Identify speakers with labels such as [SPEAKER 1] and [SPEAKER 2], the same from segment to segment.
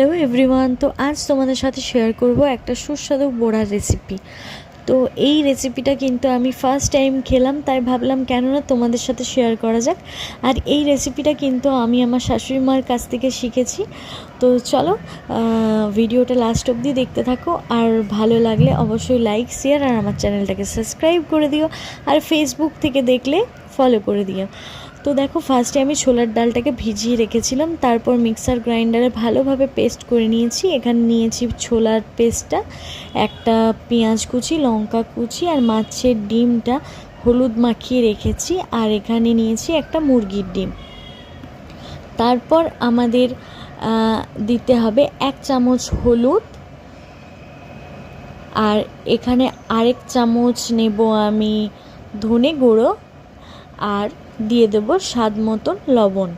[SPEAKER 1] Hello everyone তো আজ তোমাদের সাথে শেয়ার করব একটা সুস্বাদু বড়ার রেসিপি তো এই রেসিপিটা কিন্তু আমি ফার্স্ট টাইম খেলাম, তাই ভাবলাম কেননা তোমাদের সাথে শেয়ার করা যাক। আর এই রেসিপিটা কিন্তু আমি আমার শাশুড়ি মার কাছ থেকে শিখেছি। তো চলো ভিডিওটা লাস্ট অবধি দেখতে থাকো। আর ভালো লাগলে অবশ্যই লাইক শেয়ার আর আমার চ্যানেলটাকে সাবস্ক্রাইব করে দিও। আর ফেসবুক থেকে দেখলে ফলো করে দিও। তো দেখো ফার্স্টে আমি ছোলার ডালটাকে ভিজিয়ে রেখেছিলাম, তারপর মিক্সার গ্রাইন্ডারে ভালোভাবে পেস্ট করে নিয়েছি। এখানে নিয়েছি ছোলার পেস্টটা একটা পেঁয়াজ কুচি, লঙ্কা কুচি আর মাছের ডিমটা হলুদ মাখিয়ে রেখেছি আর এখানে নিয়েছি একটা মুরগির ডিম। তারপর আমাদের দিতে হবে এক চামচ হলুদ আর এখানে আরেক চামচ নেব আমি ধনে গুঁড়ো। আর দিয়ে দেব স্বাদ মতন লবণ।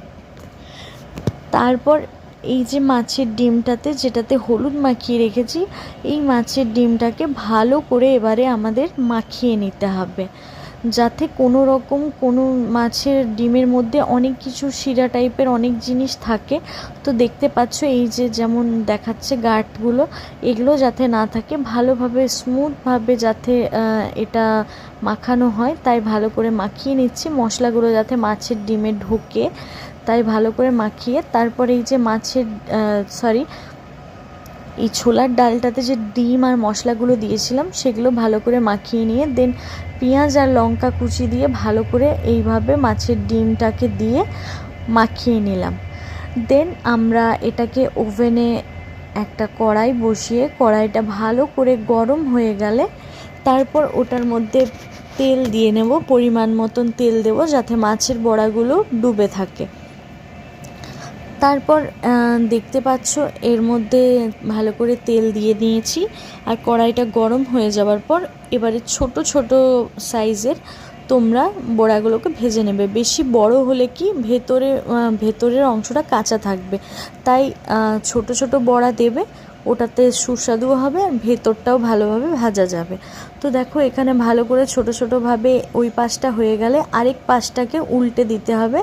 [SPEAKER 1] তারপর এই যে মাছের ডিমটাতে, যেটাতে হলুদ মাখিয়ে রেখেছি, এই মাছের ডিমটাকে ভালো করে এবারে আমাদের মাখিয়ে নিতে হবে। যাতে কোনো রকম কোনো মাছের ডিমের মধ্যে অনেক কিছু শিরা টাইপের অনেক জিনিস থাকে। তো দেখতে পাচ্ছ এই যে যেমন দেখাচ্ছে গাঁটগুলো, এগুলো যাতে না থাকে, ভালোভাবে স্মুথভাবে যাতে এটা মাখানো হয়, তাই ভালো করে মাখিয়ে নিচ্ছি। মশলাগুলো যাতে মাছের ডিমে ঢোকে, তাই ভালো করে মাখিয়ে। তারপরে এই যে মাছের সরি এই ছোলার ডালটাতে যে ডিম আর মশলাগুলো দিয়েছিলাম, সেগুলো ভালো করে মাখিয়ে নিয়ে দেন পেঁয়াজ আর লঙ্কা কুচি দিয়ে ভালো করে এইভাবে মাছের ডিমটাকে দিয়ে মাখিয়ে নিলাম। দেন আমরা এটাকে ওভেনে একটা কড়াই বসিয়ে, কড়াইটা ভালো করে গরম হয়ে গেলে তারপর ওটার মধ্যে তেল দিয়ে নেব, পরিমাণ মতন তেল দেব, যাতে মাছের বড়াগুলো ডুবে থাকে। তারপর দেখতে পাচ্ছ এর মধ্যে ভালো করে তেল দিয়ে নিয়েছি আর কড়াইটা গরম হয়ে যাওয়ার পর এবারে ছোট ছোট সাইজের তোমরা বড়াগুলোকে ভেজে নেবে। বেশি বড় হলে কি ভেতরে ভেতরের অংশটা কাঁচা থাকবে। তাই ছোট ছোট বড়া দেবে। ওটাতে সুস্বাদু হবে আর ভেতরটাও ভালোভাবে ভাজা যাবে। তো দেখো, এখানে ভালো করে ছোট ছোটোভাবে ওই পাশটা হয়ে গেলে আরেক পাশটাকে উল্টে দিতে হবে।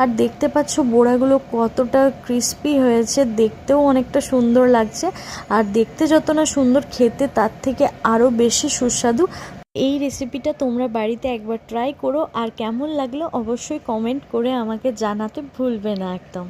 [SPEAKER 1] আর দেখতে পাচ্ছ বোড়াগুলো কতটা ক্রিস্পি হয়েছে, দেখতেও অনেকটা সুন্দর লাগছে। আর দেখতে যত না সুন্দর খেতে, তার থেকে আরও বেশি সুস্বাদু। এই রেসিপিটা তোমরা বাড়িতে একবার ট্রাই করো। আর কেমন লাগল অবশ্যই কমেন্ট করে আমাকে জানাতে ভুলবে না একদম।